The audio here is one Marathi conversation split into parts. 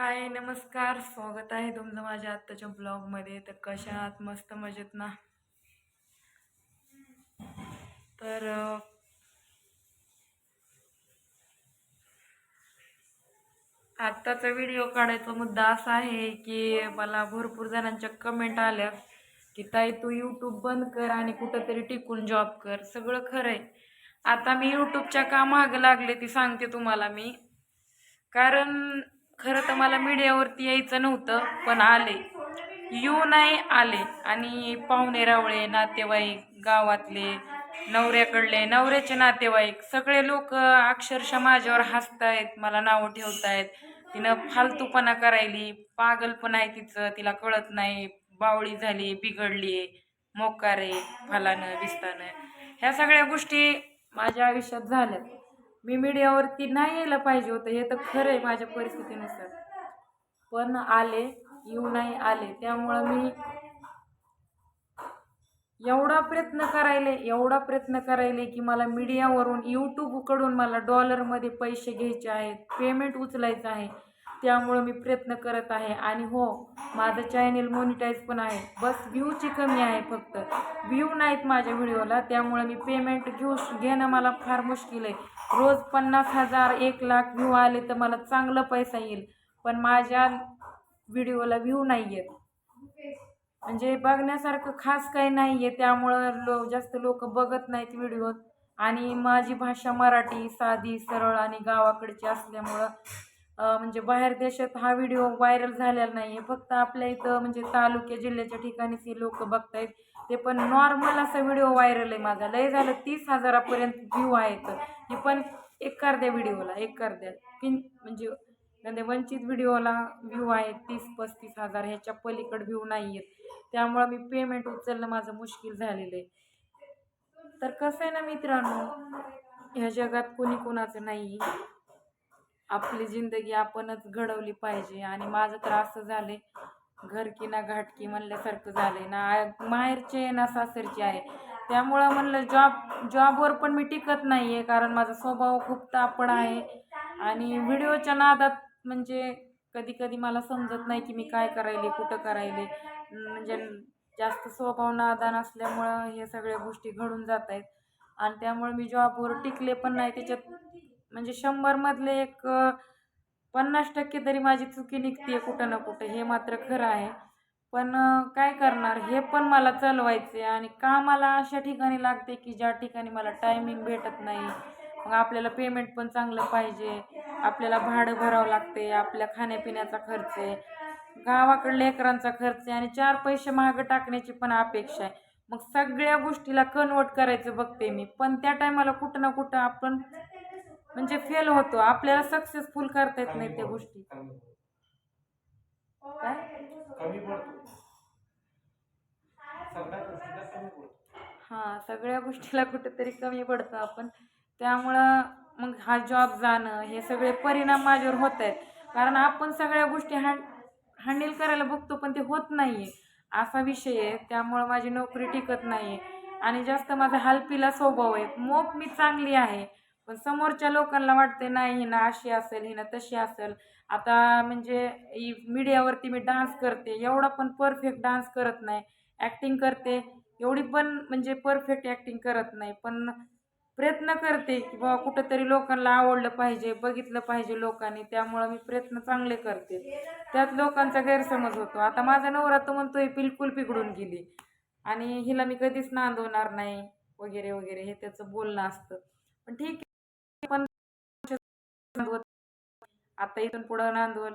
हाय नमस्कार. स्वागत आहे तुमचं माझ्या आत्ताच्या ब्लॉगमध्ये तर कशा आहात? मस्त मजेत ना? तर आत्ताचा व्हिडिओ काढायचा मुद्दा असा आहे की मला भरपूर जणांच्या कमेंट आल्या की ताई तू यूट्यूब बंद कर आणि कुठंतरी टिकून जॉब कर. सगळं खरं आहे आता मी यूट्यूबच्या का मागं लागले ती सांगते तुम्हाला मी. कारण खरं तर मला मीडियावरती यायचं नव्हतं पण आले. येऊ नाही आले. आणि पाहुणे रावळे नातेवाईक गावातले नवऱ्याकडले नवऱ्याचे नातेवाईक सगळे लोक अक्षरशः माझ्यावर हसतायत मला नावं ठेवतायत. तिनं फालतूपणा करायली पागलपण आहे तिचं तिला कळत नाही बावळी झाली बिघडली मोकारे फलानं विस्तानं ह्या सगळ्या गोष्टी माझ्या आयुष्यात झाल्यात. मी मीडियावरती नाही यायला पाहिजे होतं हे तर खरं आहे माझ्या परिस्थितीनुसार. पण आले येऊ नाही आले त्यामुळं मी एवढा प्रयत्न करायले एवढा प्रयत्न करायले की मला मीडियावरून यूट्यूबकडून मला डॉलरमध्ये पैसे घ्यायचे आहेत पेमेंट उचलायचं आहे. त्यामुळं मी प्रयत्न करत आहे. आणि हो माझं चॅनेल मोनिटाईज पण आहे. बस व्ह्यूची कमी आहे फक्त. व्ह्यू नाहीत माझ्या व्हिडिओला त्यामुळं मी पेमेंट घेऊ घेणं मला फार मुश्किल आहे. रोज पन्नास हजार एक लाख व्ह्यू आले तर मला चांगलं पैसा येईल. पण माझ्या व्हिडिओला व्ह्यू नाही आहेत म्हणजे बघण्यासारखं खास काही नाही आहे त्यामुळं लो जास्त लोक बघत नाहीत व्हिडिओ आणि माझी भाषा मराठी साधी सरळ आणि गावाकडची असल्यामुळं म्हणजे बाहेर देशात हा व्हिडिओ व्हायरल झालेला नाही आहे फक्त आपल्या इथं म्हणजे तालुक्या जिल्ह्याच्या ठिकाणीच हे लोक बघतायत. ते पण नॉर्मल असा व्हिडिओ व्हायरल आहे माझा. लय झालं तीस हजारापर्यंत व्ह्यू आहेत. हे पण एक अर्ध्या व्हिडिओला एक अर्ध्या तीन म्हणजे म्हणजे वंचित व्हिडिओला व्ह्यू आहेत तीस पस्तीस हजार. ह्याच्या पलीकडे व्ह्यू नाही आहेत त्यामुळं मी पेमेंट उचलणं माझं मुश्किल झालेलं आहे. तर कसं आहे ना मित्रांनो ह्या जगात कोणी कोणाचं नाही आपली जिंदगी आपणच घडवली पाहिजे. आणि माझं तर असं झाले घर की ना घाटकी म्हणल्यासारखं झालंय. ना माहेरचे आहे ना सासरची आहे. त्यामुळं म्हणलं जॉब जॉबवर पण मी टिकत नाही आहे कारण माझा स्वभाव खूप तापड आहे. आणि व्हिडिओच्या नादात म्हणजे कधी कधी मला समजत नाही की मी काय करायले कुठं करायले. म्हणजे जास्त स्वभाव नादान असल्यामुळं हे सगळ्या गोष्टी घडून जात आहेत आणि त्यामुळे मी जॉबवर टिकले पण नाही त्याच्यात म्हणजे शंभरमधले एक पन्नास टक्के तरी माझी चुकी निघते कुठं ना कुठं हे मात्र खरं आहे. पण काय करणार? हे पण मला चालवायचे आणि कामाला अशा ठिकाणी लागते की ज्या ठिकाणी मला टायमिंग भेटत नाही. मग आपल्याला पेमेंट पण चांगलं पाहिजे. आपल्याला भाडं भरावं लागते आपल्या खाण्यापिण्याचा खर्च आहे. गावाकडे लेकरांचा खर्च आहे आणि चार पैसे महाग टाकण्याची पण अपेक्षा आहे. मग सगळ्या गोष्टीला कन्वर्ट करायचं बघते मी. पण त्या टायमाला कुठं ना कुठं आपण म्हणजे फेल होतो. आपल्याला सक्सेसफुल करता येत नाही त्या गोष्टी. हां सगळ्या गोष्टीला कुठेतरी कमी पडतो आपण. त्यामुळं मग हा जॉब जाणं हे सगळे परिणाम माझ्यावर होत आहेत. कारण आपण सगळ्या गोष्टी हँड हँडल करायला बघतो पण ते होत नाही आहे असा विषय आहे. त्यामुळं माझी नोकरी टिकत नाही आहे आणि जास्त माझा हलपीला स्वभाव आहे. मोप मी चांगली आहे. पण समोरच्या लोकांना वाटते नाही ही ना अशी असेल ही ना तशी असेल. आता म्हणजे मीडियावरती मी डान्स करते एवढा पण परफेक्ट डान्स करत नाही. ॲक्टिंग करते एवढी पण म्हणजे परफेक्ट ॲक्टिंग करत नाही. पण प्रयत्न करते की बाबा कुठंतरी लोकांना आवडलं पाहिजे बघितलं पाहिजे लोकांनी. त्यामुळं मी प्रयत्न चांगले करते. त्यात लोकांचा गैरसमज होतो. आता माझा नवरा तो म्हणतोय बिलकुल बिघडून गेली. आणि हिला मी कधीच नांदवणार नाही वगैरे वगैरे हे त्याचं बोलणं असतं. पण ठीक आहे. पण आता इथून पुढं नांदवल.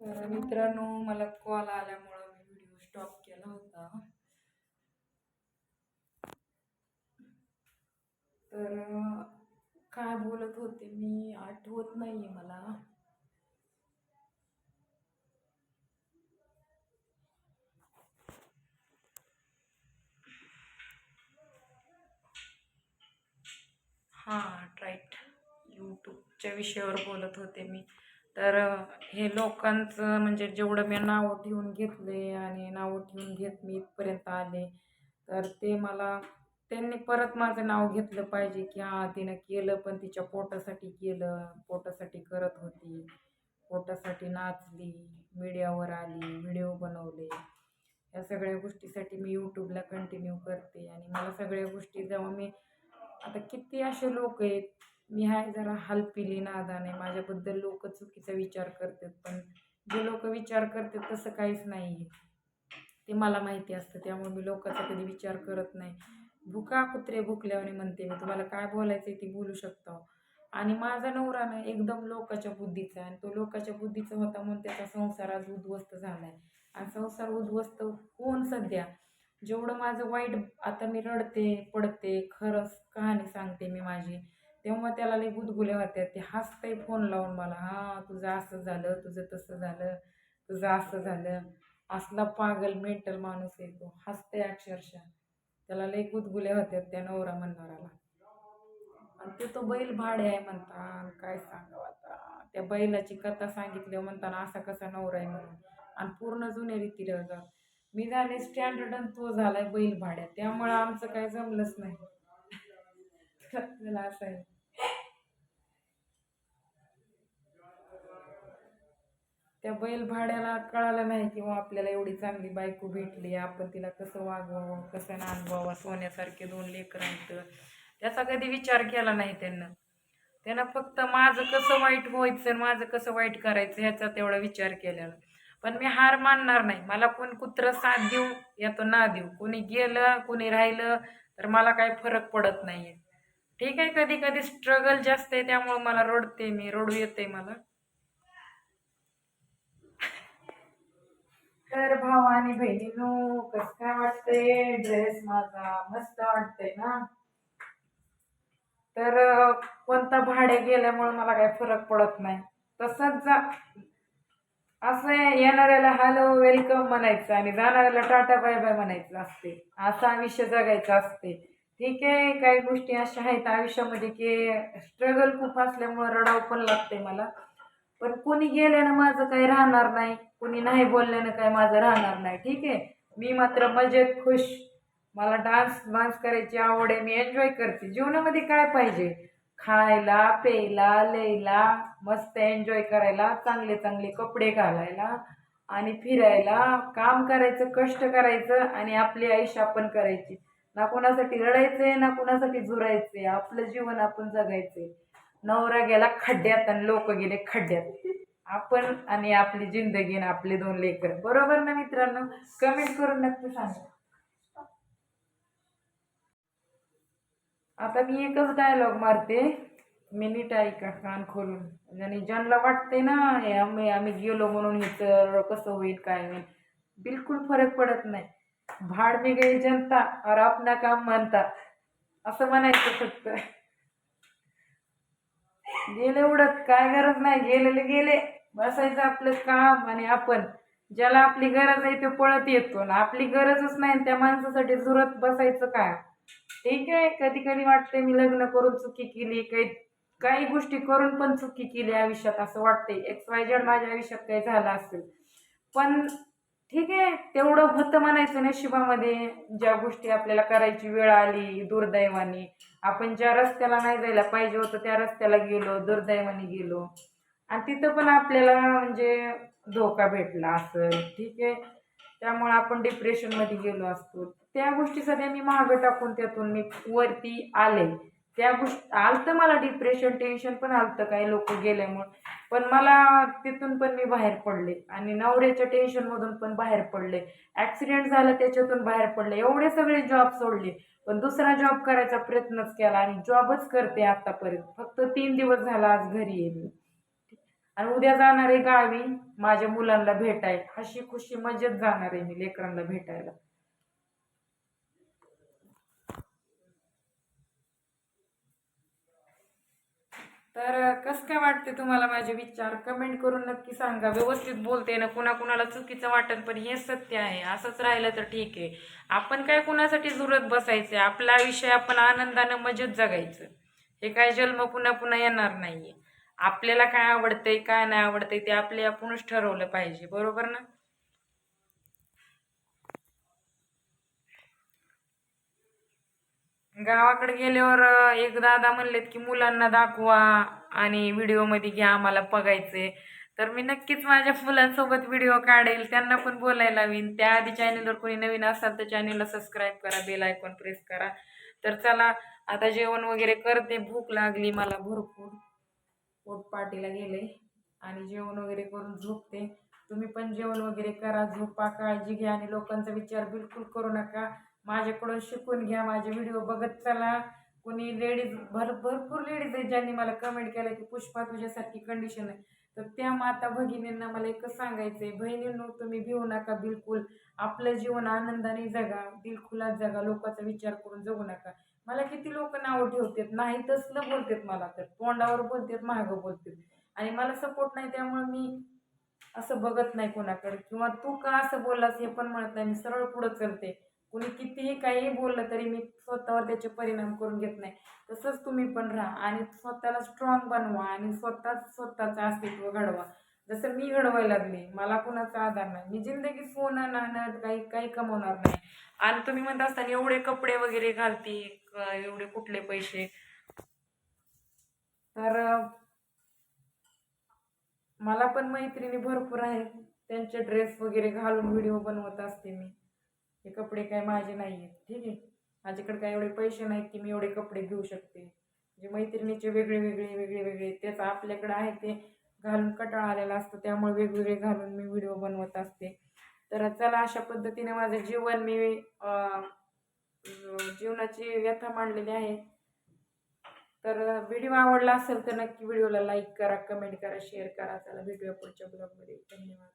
तर मित्रांनो मला कॉल आल्यामुळं मी व्हिडिओ स्टॉप केला होता. तर काय बोलत होते मी आठवत नाहीये मला. हां राईट यूट्यूबच्या विषयावर बोलत होते मी. तर हे लोकांचं म्हणजे जेवढं मी नावं ठेवून घेतले आणि नावं ठेवून घेत मी इथपर्यंत आले तर ते मला त्यांनी परत माझं नाव घेतलं पाहिजे की हां तिनं केलं पण तिच्या पोटासाठी केलं पोटासाठी करत होती पोटासाठी नाचली मीडियावर आली व्हिडिओ बनवले. या सगळ्या गोष्टीसाठी मी यूट्यूबला कंटिन्यू करते आणि मला सगळ्या गोष्टी जेव्हा मी आता किती असे लोक आहेत मी हाय जरा हलपिली नादाने. माझ्याबद्दल लोक चुकीचा विचार करतात पण जे लोक विचार करतात तसं काहीच नाही आहे ते मला माहिती असतं त्यामुळे मी लोकांचा कधी विचार करत नाही. भुका कुत्रे भुकल्यावर म्हणते मी तुम्हाला काय बोलायचं आहे ती बोलू शकता हो. आणि माझा नवरा ना एकदम लोकाच्या बुद्धीचा आहे आणि तो लोकाच्या बुद्धीचा होता म्हणून त्याचा संसार आज उद्ध्वस्त झाला आहे आणि संसार उद्ध्वस्त होऊन सध्या जेवढं माझं वाईट आता मी रडते पडते खरंच कहाणी सांगते मी माझी तेव्हा त्याला लई गुदगुल्या होत्या. ते हसतंय फोन लावून मला हां तुझं असं झालं तुझं तसं झालं तुझं असं झालं असला पागल मेंटल माणूस आहे तो. हसते अक्षरशः. त्याला लई गुदगुल्या होत्या त्या नवरा म्हणणाराला आणि ते तो बैल भाडे आहे म्हणता काय सांगावं आता? त्या बैलाची कथा सांगितली म्हणताना असा कसा नवरा आहे म्हणून. आणि पूर्ण जुने रीतीला जात. मी झाले स्टँडर्ड आणि तो झालाय बैल भाड्या त्यामुळं आमचं काय जमलंच नाही. असं आहे. त्या बैल भाड्याला कळालं नाही किंवा आपल्याला एवढी चांगली बायको भेटली. आपण तिला कसं वागवावं कसं नांदवावं सोन्यासारखे दोन लेकरं आहेत. त्याचा कधी विचार केला नाही त्यांना. त्यांना फक्त माझं कसं वाईट व्हायचं आणि माझं कसं वाईट करायचं ह्याचा तेवढा विचार केलेला. पण मी हार मानणार नाही. मला कोण कुत्र साथ देऊ या तो ना देऊ. कोणी गेलं कोणी राहिलं तर मला काही फरक पडत नाही आहे ठीक आहे कधी कधी स्ट्रगल जास्त आहे त्यामुळे मला रडते मी. रडू येते मला. तर भाऊ आणि बहिणीनो कसं काय वाटतंय? ड्रेस माझा मस्त वाटतंय ना? तर कोणता भाडे गेल्यामुळे मला काही फरक पडत नाही. तसंच जा असं आहे, येणाऱ्याला हॅलो वेलकम म्हणायचं आणि जाणाऱ्याला टाटा बाय बाय म्हणायचं असते. असं आयुष्य जगायचं असते. ठीक आहे काही गोष्टी अशा आहेत आयुष्यामध्ये की स्ट्रगल खूप असल्यामुळं रडाव पण लागते मला. पण कोणी गेल्यानं माझं काही राहणार नाही कोणी नाही बोलल्यानं काय माझं राहणार नाही. ठीक आहे मी मात्र मजेत खुश. मला डान्स डान्स करायची आवड आहे मी एन्जॉय करते. जीवनामध्ये काय पाहिजे? खायला प्यायला लिहायला मस्त एन्जॉय करायला चांगले चांगले कपडे घालायला आणि फिरायला. काम करायचं कष्ट करायचं आणि आपली आयुष्य आपण करायची. ना कोणासाठी रडायचंय ना कोणासाठी झुरायचंय. आपलं जीवन आपण जगायचंय. नवरा गेला खड्ड्यात आणि लोक गेले खड्ड्यात. आपण आणि आपली जिंदगी आणि आपले दोन लेकर. बरोबर ना मित्रांनो? कमेंट करून नक्की सांगा. आता मी एकच डायलॉग मारते. मी नीट ऐका कान खोलून. आणि ज्यांना वाटते ना हे आम्ही आम्ही गेलो म्हणून तर कसं होईल काय होईल? बिलकुल फरक पडत नाही. भाड मी गई जनता और आपना काम मानता. असं म्हणायचं फक्त. गेले उडत काय गरज नाही. गेलेले गेले. बसायचं आपलं काम आणि आपण. ज्याला आपली गरज आहे ते पळत येतो. ना आपली गरजच नाही त्या माणसासाठी झुरत बसायचं काय? ठीक आहे. कधी कधी वाटते मी लग्न करून चुकी केली काही काही गोष्टी करून पण चुकी केली आयुष्यात असं वाटते एक्स वाय झेड माझ्या आयुष्यात काही झालं असेल. पण ठीक आहे. तेवढं होतं म्हणायचं नशिबामध्ये. ज्या गोष्टी आपल्याला करायची वेळ आली दुर्दैवाने. आपण ज्या रस्त्याला नाही जायला पाहिजे होतं त्या रस्त्याला गेलो दुर्दैवाने गेलो. आणि तिथं पण आपल्याला म्हणजे धोका भेटला असं ठीक आहे. त्यामुळे आपण डिप्रेशनमध्ये गेलो असतो. त्या गोष्टीसाठी मी मागं टाकून त्यातून मी वरती आले. त्या गोष्टी आलतं मला डिप्रेशन टेन्शन पण आलतं काही लोक गेल्यामुळं. पण मला तिथून पण मी बाहेर पडले आणि नवऱ्याच्या टेन्शनमधून पण बाहेर पडले. ॲक्सिडेंट झाला त्याच्यातून बाहेर पडले. एवढे सगळे जॉब सोडले. पण दुसरा जॉब करायचा प्रयत्नच केला आणि जॉबच करते आत्तापर्यंत फक्त तीन दिवस झाला आज घरी आहे मी. आणि उद्या जाणार आहे गावी. माझ्या मुलांना भेटाय. हशी खुशी मजेत जाणार आहे मी लेकरांना भेटायला. तर कसं काय वाटते तुम्हाला माझे विचार? कमेंट करून नक्की सांगा. व्यवस्थित बोलते ना कुणा कुणाला चुकीचं वाटत पण हे सत्य आहे. असंच राहिलं तर ठीक आहे. आपण काय कुणासाठी जुरत बसायचं? आपलं आयुष्य आपण आनंदानं मजेत जगायचं. हे काय जन्म पुन्हा पुन्हा येणार नाहीये. आपल्याला काय आवडतंय काय नाही आवडतंय ते आपले आपणच ठरवलं पाहिजे. बरोबर ना? गावाकडे गेल्यावर एक दादा म्हणलेत की मुलांना दाखवा आणि व्हिडिओमध्ये घ्या आम्हाला बघायचे तर मी नक्कीच माझ्या मुलांसोबत व्हिडिओ काढेल. त्यांना पण बोलायला लावीन. त्याआधी चॅनलवर कोणी नवीन असाल तर चॅनलला सबस्क्राईब करा बेल आयकॉन प्रेस करा. तर चला आता जेवण वगैरे करते. भूक लागली मला भरपूर. पोटपाटीला गेले. आणि जेवण वगैरे करून झोपते. तुम्ही पण जेवण वगैरे करा. झोपा काळजी घ्या आणि लोकांचा विचार बिलकुल करू नका. माझ्याकडून शिकून घ्या माझे व्हिडिओ बघत चला. कोणी लेडीज भर भरपूर लेडीज आहेत ज्यांनी मला कमेंट केलं की पुष्पा तुझ्यासारखी कंडिशन आहे. तर त्या माता भगिनींना मला एकच सांगायचं आहे बहिणींनो तुम्ही भिवू नका बिलकुल. आपलं जीवन आनंदाने जगा दिलखुलात जगा लोकांचा विचार करून जगू नका. मला किती लोक नावं ठेवतात नाही तसलं बोलतात मला तर. तोंडावर बोलतात महागं बोलतात. आणि मला सपोर्ट नाही त्यामुळे मी असं बघत नाही कोणाकडे. किंवा तू का असं बोललास हे पण म्हणत नाही मी सरळ पुढं चलते. कुणी कितीही काही बोललं तरी मी स्वतःवर त्याचे परिणाम करून घेत नाही. तसंच तुम्ही पण राहा आणि स्वतःला स्ट्रॉंग बनवा आणि स्वतःच स्वतःचं अस्तित्व घडवा. जसं मी घडवायला लागले मला कुणाचा आधार नाही. मी जिंदगी फोन नाणं काही काही कमवणार नाही. आणि तुम्ही म्हणत असताना एवढे कपडे वगैरे घालते क- एवढे कुठले पैसे? तर मला पण मैत्रिणी भरपूर आहेत. त्यांचे ड्रेस वगैरे घालून व्हिडिओ बनवत असते मी. हे कपडे काय माझे नाही आहेत ठीक आहे? माझ्याकडे काय एवढे पैसे नाहीत की मी एवढे कपडे घेऊ शकते. जे मैत्रिणीचे वेगळे वेगळे वेगळे वेगळे तेच आपल्याकडं आहे ते घालून कटाळा आलेला असतो त्यामुळे वेगवेगळे घालून मी व्हिडिओ बनवत असते. तर चला अशा पद्धतीने माझं जीवन मी जीवनाची व्यथा मांडलेली आहे. तर व्हिडिओ आवडला असेल तर नक्की व्हिडिओला लाईक करा कमेंट करा शेअर करा. चला व्हिडिओ पुढच्या ब्लॉगमध्ये. धन्यवाद.